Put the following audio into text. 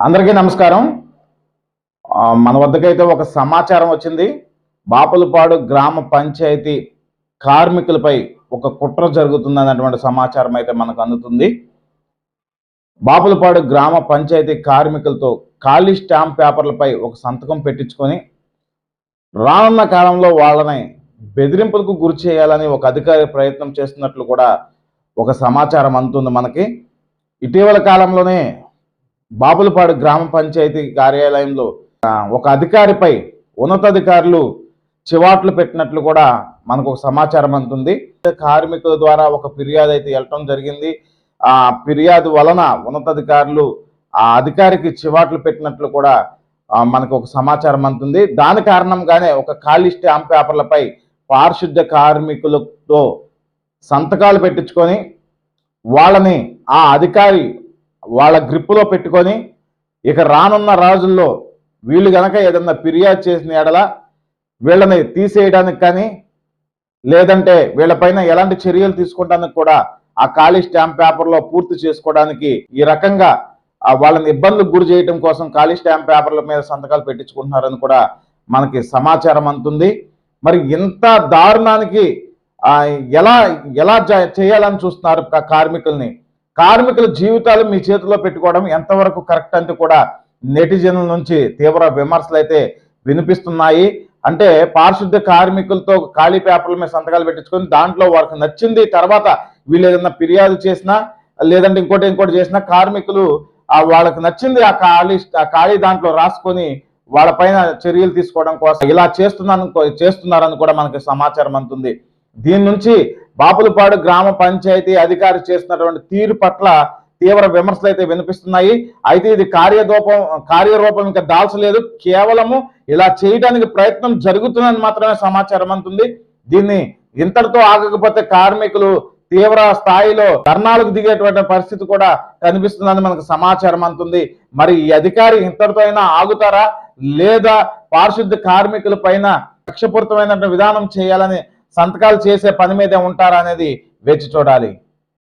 అందరికీ నమస్కారం. మన వద్దకైతే ఒక సమాచారం వచ్చింది. బాపులపాడు గ్రామ పంచాయతీ కార్మికులపై ఒక కుట్ర జరుగుతుంది అన్నటువంటి సమాచారం అయితే మనకు అందుతుంది. బాపులపాడు గ్రామ పంచాయతీ కార్మికులతో ఖాళీ స్టాంప్ పేపర్లపై ఒక సంతకం పెట్టించుకొని రానున్న కాలంలో వాళ్ళని బెదిరింపులకు గురి చేయాలని ఒక అధికారి ప్రయత్నం చేస్తున్నట్లు కూడా ఒక సమాచారం అందుతుంది మనకి. ఇటీవల కాలంలోనే బాపులపాడు గ్రామ పంచాయతీ కార్యాలయంలో ఒక అధికారిపై ఉన్నతాధికారులు చివాట్లు పెట్టినట్లు కూడా మనకు ఒక సమాచారం అందుతుంది. కార్మికుల ద్వారా ఒక ఫిర్యాదు అయితే వెళ్ళటం జరిగింది. ఆ ఫిర్యాదు వలన ఉన్నతాధికారులు ఆ అధికారికి చివాట్లు పెట్టినట్లు కూడా మనకు ఒక సమాచారం అందుతుంది. దాని కారణంగానే ఒక ఖాళీ స్టాంప్ పేపర్లపై పారిశుద్ధ్య కార్మికులతో సంతకాలు పెట్టించుకొని వాళ్ళని ఆ అధికారి వాళ్ళ గ్రిప్పులో పెట్టుకొని ఇక రానున్న రోజుల్లో వీళ్ళు కనుక ఏదన్నా ఫిర్యాదు చేసిన ఎడల వీళ్ళని తీసేయడానికి కానీ లేదంటే వీళ్ళపైన ఎలాంటి చర్యలు తీసుకోవడానికి కూడా ఆ ఖాళీ స్టాంప్ పేపర్లో పూర్తి చేసుకోవడానికి ఈ రకంగా వాళ్ళని ఇబ్బందులకు గురి చేయడం కోసం ఖాళీ స్టాంప్ పేపర్ల మీద సంతకాలు పెట్టించుకుంటున్నారని కూడా మనకి సమాచారం అంతుంది మరి ఇంత దారుణానికి ఎలా ఎలా జ- చేయాలని చూస్తున్నారు కార్మికుల్ని? కార్మికుల జీవితాలు మీ చేతిలో పెట్టుకోవడం ఎంతవరకు కరెక్ట్ అంటే కూడా నెటిజన్ల నుంచి తీవ్ర విమర్శలు అయితే వినిపిస్తున్నాయి. అంటే పారిశుద్ధ్య కార్మికులతో ఖాళీ పేపర్ల మీద సంతకాలు పెట్టించుకొని దాంట్లో వారికి నచ్చింది తర్వాత వీళ్ళు ఏదైనా ఫిర్యాదు చేసినా లేదంటే ఇంకోటి ఇంకోటి చేసినా కార్మికులు వాళ్ళకి నచ్చింది ఆ ఖాళీ ఆ ఖాళీ దాంట్లో రాసుకొని వాళ్ళపైన చర్యలు తీసుకోవడం కోసం ఇలా చేస్తున్నాను చేస్తున్నారని కూడా మనకి సమాచారం అందుతుంది. దీని నుంచి బాపులపాడు గ్రామ పంచాయతీ అధికారి చేస్తున్నటువంటి తీరు పట్ల తీవ్ర విమర్శలు అయితే వినిపిస్తున్నాయి. అయితే ఇది కార్యదూపం కార్యరూపం ఇంకా దాల్చలేదు. కేవలము ఇలా చేయడానికి ప్రయత్నం జరుగుతుందని మాత్రమే సమాచారం అంటుంది దీన్ని ఇంతటితో ఆగకపోతే కార్మికులు తీవ్ర స్థాయిలో ధర్నాలకు దిగేటువంటి పరిస్థితి కూడా కనిపిస్తుందని మనకు సమాచారం అంటుంది మరి ఈ అధికారి ఇంతటితో అయినా ఆగుతారా? లేదా పారిశుద్ధ కార్మికుల పైన లక్ష్యపూరితమైన విధానం చేయాలని సంతకాలు చేసే పని మీదే ఉంటారా అనేది వేచి చూడాలి.